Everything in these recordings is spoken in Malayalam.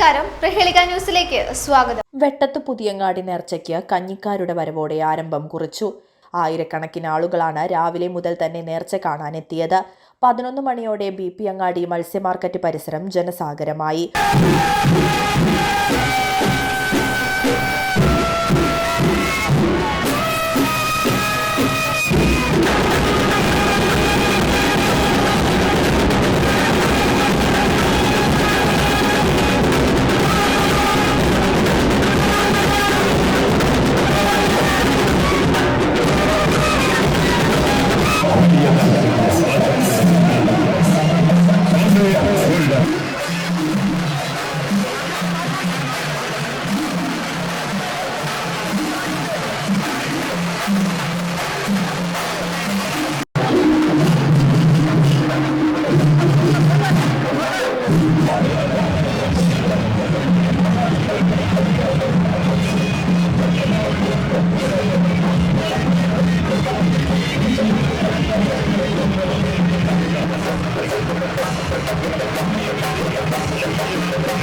നമസ്കാരം. പ്രഹേളിക ന്യൂസിലേക്ക് സ്വാഗതം. വെട്ടത്ത് പുതിയങ്ങാടി നേർച്ചയ്ക്ക് കഞ്ഞിക്കാരുടെ വരവോടെ ആരംഭം കുറിച്ചു. ആയിരക്കണക്കിന് ആളുകളാണ് രാവിലെ മുതൽ തന്നെ നേർച്ച കാണാനെത്തിയത്. പതിനൊന്ന് മണിയോടെ ബി പി അങ്ങാടി മത്സ്യമാർക്കറ്റ് പരിസരം ജനസാഗരമായി.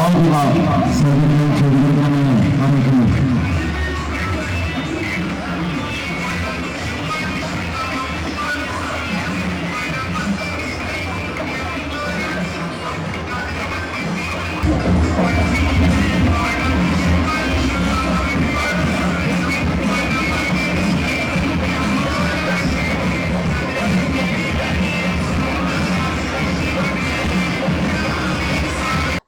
ağır olan sevgili çocuklar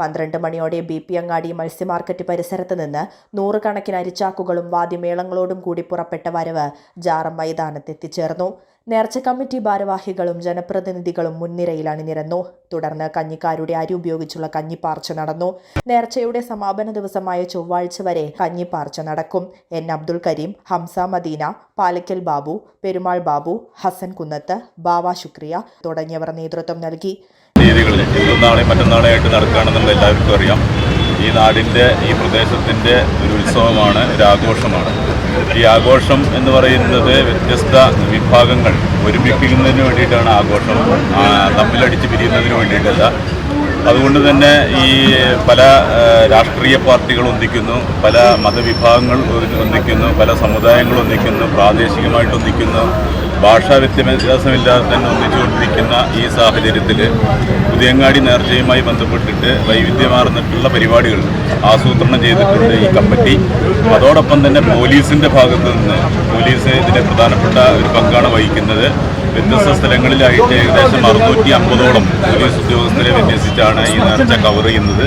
പന്ത്രണ്ട് മണിയോടെ ബി പി അങ്ങാടി മത്സ്യമാർക്കറ്റ് പരിസരത്ത് നിന്ന് നൂറുകണക്കിന് അരിച്ചാക്കുകളും വാദ്യമേളങ്ങളോടും കൂടി പുറപ്പെട്ട വരവ് ജാറം മൈതാനത്ത് എത്തിച്ചേർന്നു. നേർച്ച കമ്മിറ്റി ഭാരവാഹികളും ജനപ്രതിനിധികളും മുൻനിരയിൽ അണിനിരന്നു തുടർന്ന് കഞ്ഞിക്കാരുടെ അരി ഉപയോഗിച്ചുള്ള കഞ്ഞിപ്പാർച്ച നടന്നു. നേർച്ചയുടെ സമാപന ദിവസമായ ചൊവ്വാഴ്ച വരെ കഞ്ഞിപ്പാർച്ച നടക്കും. എൻ. അബ്ദുൽ കരീം ഹംസ മദീന പാലക്കൽ ബാബു പെരുമാൾ ബാബു ഹസൻ കുന്നത്ത് ബാവ ശുക്രിയ തുടങ്ങിയവർ നേതൃത്വം നൽകി. ഇന്നും നാളെയും മറ്റന്നാളെയായിട്ട് നടക്കുകയാണെന്നുള്ളത് എല്ലാവർക്കും അറിയാം. ഈ നാടിന്റെ ഈ പ്രദേശത്തിന്റെ ഒരു ഉത്സവമാണ് ഒരു ആഘോഷമാണ്. ഈ ആഘോഷം എന്ന് പറയുന്നത് വ്യത്യസ്ത വിഭാഗങ്ങൾ ഒരുമിപ്പിക്കുന്നതിന് വേണ്ടിയിട്ടാണ് ആഘോഷം. തമ്മിലടിച്ച് പിരിയുന്നതിന് വേണ്ടിയിട്ടല്ല. അതുകൊണ്ട് തന്നെ ഈ പല രാഷ്ട്രീയ പാർട്ടികൾ ഒന്നിക്കുന്നു പല മതവിഭാഗങ്ങൾ ഒന്നിക്കുന്നു പല സമുദായങ്ങൾ ഒന്നിക്കുന്നു പ്രാദേശികമായിട്ട് ഒന്നിക്കുന്നു. ഭാഷാ വ്യത്യാസമില്ലാതെ തന്നെ ഒന്നിച്ചുകൊണ്ടിരിക്കുന്ന ഈ സാഹചര്യത്തിൽ പുതിയങ്ങാടി നേർച്ചയുമായി ബന്ധപ്പെട്ടിട്ട് വൈവിധ്യമാർന്നിട്ടുള്ള പരിപാടികൾ ആസൂത്രണം ചെയ്തിട്ടുണ്ട് ഈ കമ്മിറ്റി. അതോടൊപ്പം തന്നെ പോലീസിന്റെ ഭാഗത്ത് നിന്ന് പോലീസ് ഇതിന്റെ പ്രധാനപ്പെട്ട ഒരു പങ്കാണ് വഹിക്കുന്നത്. വ്യത്യസ്ത സ്ഥലങ്ങളിലായിട്ട് ഏകദേശം അറുന്നൂറ്റി അമ്പതോളം പോലീസ് ഉദ്യോഗസ്ഥരെ വിന്യസിച്ചാണ് ഈ നേർച്ച കവർ ചെയ്യുന്നത്.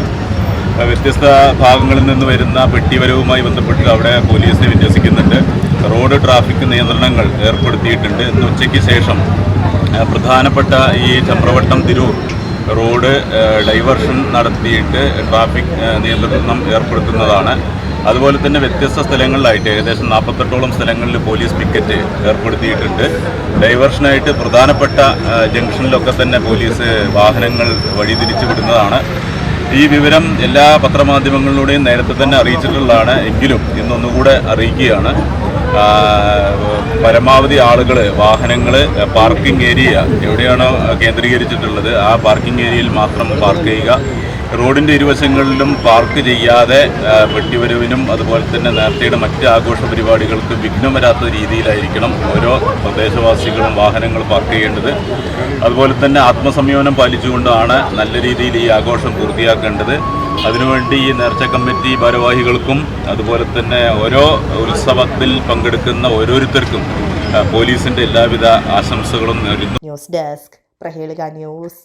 വ്യത്യസ്ത ഭാഗങ്ങളിൽ നിന്ന് വരുന്ന പെട്ടിവരവുമായി ബന്ധപ്പെട്ട് അവിടെ പോലീസിനെ വിന്യസിക്കുന്നുണ്ട്. റോഡ് ട്രാഫിക് നിയന്ത്രണങ്ങൾ ഏർപ്പെടുത്തിയിട്ടുണ്ട്. ഇന്ന് ഉച്ചയ്ക്ക് ശേഷം പ്രധാനപ്പെട്ട ഈ ചമ്രവട്ടം തിരൂർ റോഡ് ഡൈവേർഷൻ നടത്തിയിട്ട് ട്രാഫിക് നിയന്ത്രണം ഏർപ്പെടുത്തുന്നതാണ്. അതുപോലെ തന്നെ വ്യത്യസ്ത സ്ഥലങ്ങളിലായിട്ട് ഏകദേശം നാൽപ്പത്തെട്ടോളം സ്ഥലങ്ങളിൽ പോലീസ് പിക്കറ്റ് ഏർപ്പെടുത്തിയിട്ടുണ്ട്. ഡൈവേർഷനായിട്ട് പ്രധാനപ്പെട്ട ജംഗ്ഷനിലൊക്കെ തന്നെ പോലീസ് വാഹനങ്ങൾ വഴിതിരിച്ചു വിടുന്നതാണ് ഈ വിവരം എല്ലാ പത്രമാധ്യമങ്ങളിലൂടെയും നേരത്തെ തന്നെ അറിയിച്ചിട്ടുള്ളതാണ് എങ്കിലും ഇന്നൊന്നുകൂടെ അറിയിക്കുകയാണ്. പരമാവധി ആളുകൾ വാഹനങ്ങൾ പാർക്കിംഗ് ഏരിയ എവിടെയാണോ കേന്ദ്രീകരിച്ചിട്ടുള്ളത് ആ പാർക്കിംഗ് ഏരിയയിൽ മാത്രം പാർക്ക് ചെയ്യുക. റോഡിന്റെ ഇരുവശങ്ങളിലും പാർക്ക് ചെയ്യാതെ വെട്ടിവരവിനും അതുപോലെ തന്നെ നേരത്തെയുടെ മറ്റ് ആഘോഷ പരിപാടികൾക്ക് വിഘ്നം വരാത്ത രീതിയിലായിരിക്കണം ഓരോ പ്രദേശവാസികളും വാഹനങ്ങൾ പാർക്ക് ചെയ്യേണ്ടത്. അതുപോലെ തന്നെ ആത്മസംയമനം പാലിച്ചുകൊണ്ടാണ് നല്ല രീതിയിൽ ഈ ആഘോഷം പൂർത്തിയാക്കേണ്ടത്. അതിനുവേണ്ടി ഈ നേർച്ച കമ്മിറ്റി ഭാരവാഹികൾക്കും അതുപോലെ തന്നെ ഓരോ ഉത്സവത്തിൽ പങ്കെടുക്കുന്ന ഓരോരുത്തർക്കും പോലീസിന്റെ എല്ലാവിധ ആശംസകളും നേരുന്നു. News desk Praheleeka news.